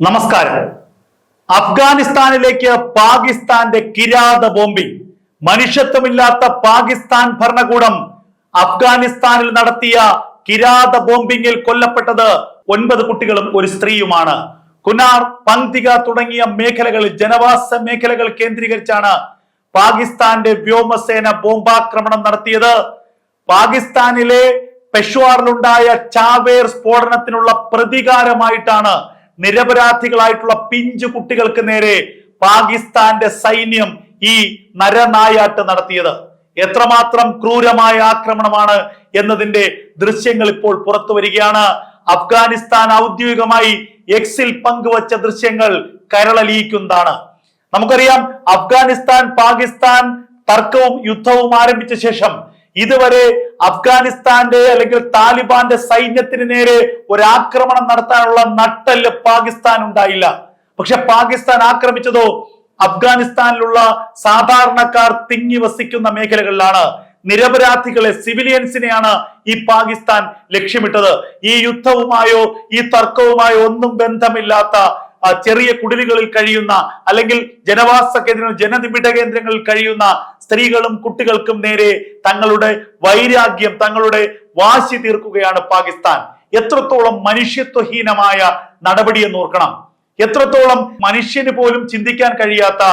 നമസ്കാരം. അഫ്ഗാനിസ്ഥാനിലേക്ക് പാകിസ്ഥാന്റെ കിരാത ബോംബിംഗ് മനുഷ്യത്വമില്ലാത്ത പാകിസ്ഥാൻ ഭരണകൂടം അഫ്ഗാനിസ്ഥാനിൽ നടത്തിയ കിരാത ബോംബിങ്ങിൽ കൊല്ലപ്പെട്ടത് ഒൻപത് കുട്ടികളും ഒരു സ്ത്രീയുമാണ്. കുനാർ പന്തിക തുടങ്ങിയ മേഖലകളിൽ ജനവാസ മേഖലകൾ കേന്ദ്രീകരിച്ചാണ് പാകിസ്ഥാന്റെ വ്യോമസേന ബോംബാക്രമണം നടത്തിയത്. പാകിസ്ഥാനിലെ പെഷ്വാറിലുണ്ടായ ചാവേർ സ്ഫോടനത്തിനുള്ള പ്രതികാരമായിട്ടാണ് നിരപരാധികളായിട്ടുള്ള പിഞ്ചു കുട്ടികൾക്ക് നേരെ പാകിസ്ഥാന്റെ സൈന്യം ഈ നരനായാട്ട് നടത്തിയത്. എത്രമാത്രം ക്രൂരമായ ആക്രമണമാണ് എന്നതിന്റെ ദൃശ്യങ്ങൾ ഇപ്പോൾ പുറത്തു വരികയാണ്. അഫ്ഗാനിസ്ഥാൻ ഔദ്യോഗികമായി എക്സിൽ പങ്കുവച്ച ദൃശ്യങ്ങൾ കരളലിയിക്കുന്നതാണ്. നമുക്കറിയാം അഫ്ഗാനിസ്ഥാൻ പാകിസ്ഥാൻ തർക്കവും യുദ്ധവും ആരംഭിച്ച ശേഷം ഇതുവരെ അഫ്ഗാനിസ്ഥാന്റെ അല്ലെങ്കിൽ താലിബാന്റെ സൈന്യത്തിന് നേരെ ഒരു ആക്രമണം നടത്താനുള്ള നട്ടൽ പാകിസ്ഥാൻ ഉണ്ടായില്ല. പക്ഷെ പാകിസ്ഥാൻ ആക്രമിച്ചതോ അഫ്ഗാനിസ്ഥാനിലുള്ള സാധാരണക്കാർ തിങ്ങി വസിക്കുന്ന മേഖലകളിലാണ്. നിരപരാധികളെ സിവിലിയൻസിനെയാണ് ഈ പാകിസ്ഥാൻ ലക്ഷ്യമിട്ടത്. ഈ യുദ്ധവുമായോ ഈ തർക്കവുമായോ ഒന്നും ബന്ധമില്ലാത്ത ചെറിയ കുടിലുകളിൽ കഴിയുന്ന അല്ലെങ്കിൽ ജനവാസ കേന്ദ്രങ്ങൾ ജനനിബിഡ കേന്ദ്രങ്ങളിൽ കഴിയുന്ന സ്ത്രീകളും കുട്ടികൾക്കും നേരെ തങ്ങളുടെ വൈരാഗ്യം തങ്ങളുടെ വാശി തീർക്കുകയാണ് പാകിസ്ഥാൻ. എത്രത്തോളം മനുഷ്യത്വഹീനമായ നടപടിയെന്ന് ഓർക്കണം. എത്രത്തോളം മനുഷ്യന് പോലും ചിന്തിക്കാൻ കഴിയാത്ത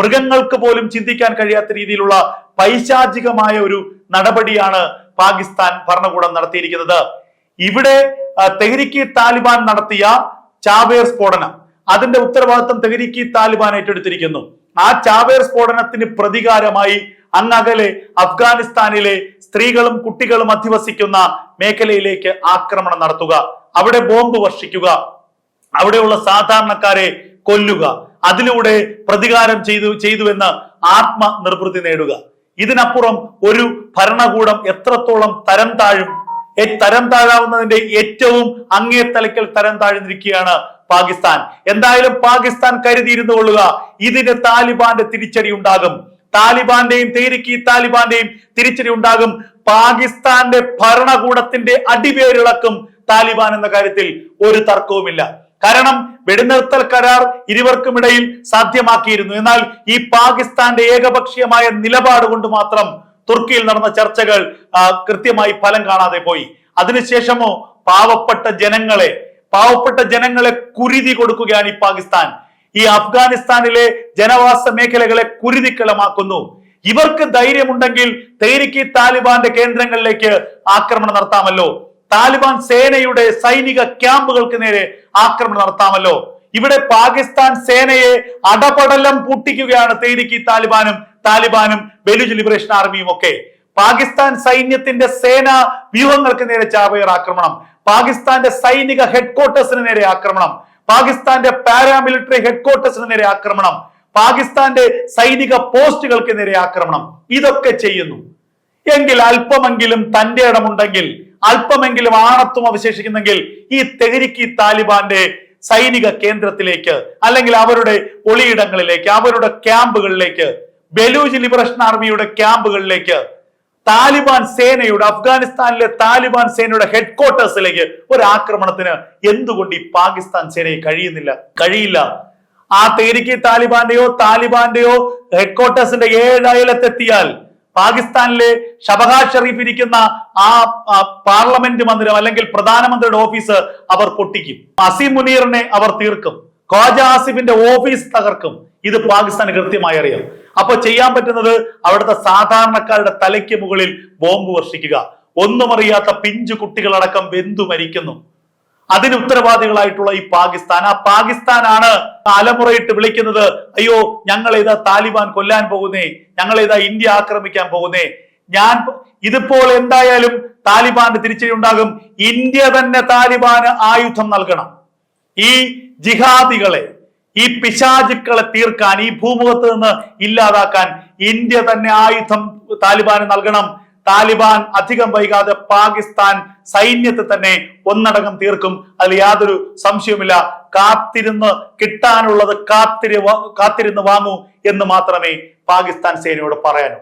മൃഗങ്ങൾക്ക് പോലും ചിന്തിക്കാൻ കഴിയാത്ത രീതിയിലുള്ള പൈശാചികമായ ഒരു നടപടിയാണ് പാകിസ്ഥാൻ ഭരണകൂടം നടത്തിയിരിക്കുന്നത്. ഇവിടെ തെഹ്രിക്ക് താലിബാൻ നടത്തിയ ചാവേർ സ്ഫോടനം. അതിന്റെ ഉത്തരവാദിത്വം തെഹരിക്കി താലിബാൻ ഏറ്റെടുത്തിരിക്കുന്നു. ആ ചാവേർ സ്ഫോടനത്തിന് പ്രതികാരമായി അങ്ങകലെ അഫ്ഗാനിസ്ഥാനിലെ സ്ത്രീകളും കുട്ടികളും അധിവസിക്കുന്ന മേഖലയിലേക്ക് ആക്രമണം നടത്തുക. അവിടെ ബോംബ് വർഷിക്കുക. അവിടെയുള്ള സാധാരണക്കാരെ കൊല്ലുക. അതിലൂടെ പ്രതികാരം ചെയ്തു ചെയ്തുവെന്ന് ആത്മനിർവൃത്തി നേടുക. ഇതിനപ്പുറം ഒരു ഭരണകൂടം എത്രത്തോളം തരം താഴും തരം താഴാവുന്നതിന്റെ ഏറ്റവും അങ്ങേ തലയ്ക്കൽ തരം താഴ്ന്നിരിക്കുകയാണ് പാകിസ്ഥാൻ. എന്തായാലും പാകിസ്ഥാൻ കരുതിയിരുന്നു കൊള്ളുക. ഇതിന് താലിബാന്റെ തിരിച്ചടി ഉണ്ടാകും. താലിബാന്റെയും തേരിക്ക് താലിബാന്റെയും തിരിച്ചടി ഉണ്ടാകും. പാകിസ്ഥാന്റെ ഭരണകൂടത്തിന്റെ അടിവേരിളക്കും താലിബാൻ എന്ന കാര്യത്തിൽ ഒരു തർക്കവുമില്ല. കാരണം വെടിനിർത്തൽ കരാർ ഇരുവർക്കും ഇരുവർക്കുമിടയിൽ സാധ്യമാക്കിയിരുന്നു. എന്നാൽ ഈ പാകിസ്ഥാന്റെ ഏകപക്ഷീയമായ നിലപാട് കൊണ്ട് മാത്രം തുർക്കിയിൽ നടന്ന ചർച്ചകൾ കൃത്യമായി ഫലം കാണാതെ പോയി. അതിനുശേഷമോ പാവപ്പെട്ട ജനങ്ങളെ പാവപ്പെട്ട ജനങ്ങളെ കുരുതി കൊടുക്കുകയാണ് ഈ പാകിസ്ഥാൻ. ഈ അഫ്ഗാനിസ്ഥാനിലെ ജനവാസ മേഖലകളെ കുരുതിക്കളമാക്കുന്നു ഇവർക്ക് ധൈര്യമുണ്ടെങ്കിൽ തേരിക്ക് താലിബാന്റെ കേന്ദ്രങ്ങളിലേക്ക് ആക്രമണം നടത്താമല്ലോ. താലിബാൻ സേനയുടെ സൈനിക ക്യാമ്പുകൾക്ക് നേരെ ആക്രമണം നടത്താമല്ലോ. ഇവിടെ പാകിസ്ഥാൻ സേനയെ അടപടലം പൂട്ടിക്കുകയാണ് തേരിക്ക് താലിബാനും താലിബാനും ബലൂജ് ലിബറേഷൻ ആർമിയും ഒക്കെ പാകിസ്ഥാൻ സൈന്യത്തിന്റെ സേനാ വ്യൂഹങ്ങൾക്ക് നേരെ ചാവേർ ആക്രമണം. പാകിസ്ഥാന്റെ സൈനിക ഹെഡ്ക്വാർട്ടേഴ്സിന് നേരെ ആക്രമണം. പാകിസ്ഥാന്റെ പാരാമിലിറ്ററി ഹെഡ്ക്വാർട്ടേഴ്സിന് നേരെ ആക്രമണം. പാകിസ്ഥാന്റെ സൈനിക പോസ്റ്റുകൾക്ക് നേരെ ആക്രമണം. ഇതൊക്കെ ചെയ്യുന്നു. എങ്കിൽ അല്പമെങ്കിലും തന്റെ ഇടമുണ്ടെങ്കിൽ അല്പമെങ്കിലും ആണത്വം അവശേഷിക്കുന്നെങ്കിൽ ഈ തെഹരിക്ക് താലിബാന്റെ സൈനിക കേന്ദ്രത്തിലേക്ക് അല്ലെങ്കിൽ അവരുടെ ഒളിയിടങ്ങളിലേക്ക് അവരുടെ ക്യാമ്പുകളിലേക്ക് ബലൂജ് ലിബറേഷൻ ആർമിയുടെ ക്യാമ്പുകളിലേക്ക് താലിബാൻ സേനയുടെ അഫ്ഗാനിസ്ഥാനിലെ താലിബാൻ സേനയുടെ ഹെഡ്ക്വാർട്ടേഴ്സിലേക്ക് ഒരു ആക്രമണത്തിന് എന്തുകൊണ്ട് ഈ പാകിസ്ഥാൻ സേനയെ കഴിയുന്നില്ല? കഴിയില്ല. ആ തേരിക്ക് താലിബാന്റെയോ താലിബാന്റെയോ ഹെഡ്ക്വാർട്ടേഴ്സിന്റെ ഏഴയലത്തെത്തിയാൽ പാകിസ്ഥാനിലെ ഷബഹാ ഷെറീഫ് ഇരിക്കുന്ന ആ പാർലമെന്റ് മന്ദിരം അല്ലെങ്കിൽ പ്രധാനമന്ത്രിയുടെ ഓഫീസ് അവർ പൊട്ടിക്കും. അസീം മുനീറിനെ അവർ തീർക്കും. ഖ്വാജ ആസിഫിന്റെ ഓഫീസ് തകർക്കും. ഇത് പാകിസ്ഥാന് കൃത്യമായി അറിയാം. അപ്പൊ ചെയ്യാൻ പറ്റുന്നത് അവിടുത്തെ സാധാരണക്കാരുടെ തലയ്ക്ക് മുകളിൽ ബോംബ് വർഷിക്കുക. ഒന്നും അറിയാത്ത പിഞ്ചു കുട്ടികളടക്കം വെന്തു മരിക്കുന്നു. അതിന് ഉത്തരവാദികളായിട്ടുള്ള ഈ പാകിസ്ഥാൻ. ആ പാകിസ്ഥാനാണ് തലമുറയിട്ട് വിളിക്കുന്നത് അയ്യോ ഞങ്ങൾ ഏതാ താലിബാൻ കൊല്ലാൻ പോകുന്നേ? ഞങ്ങൾ ഏതാ ഇന്ത്യ ആക്രമിക്കാൻ പോകുന്നേ? ഞാൻ ഇതിപ്പോൾ എന്തായാലും താലിബാന്റെ തിരിച്ചടി ഉണ്ടാകും. ഇന്ത്യ തന്നെ താലിബാന് ആയുധം നൽകണം. ഈ ജിഹാദികളെ ഈ പിശാചുക്കളെ തീർക്കാൻ ഈ ഭൂമുഖത്ത് നിന്ന് ഇല്ലാതാക്കാൻ ഇന്ത്യ തന്നെ ആയുധം താലിബാന് നൽകണം. താലിബാൻ അധികം വൈകാതെ പാകിസ്ഥാൻ സൈന്യത്തെ തന്നെ ഒന്നടങ്കം തീർക്കും. അതിൽ യാതൊരു സംശയവുമില്ല. കാത്തിരുന്ന് കിട്ടാനുള്ളത് കാത്തിരി കാത്തിരുന്ന് വാങ്ങൂ എന്ന് മാത്രമേ പാകിസ്ഥാൻ സേനയോട് പറയാനൂ.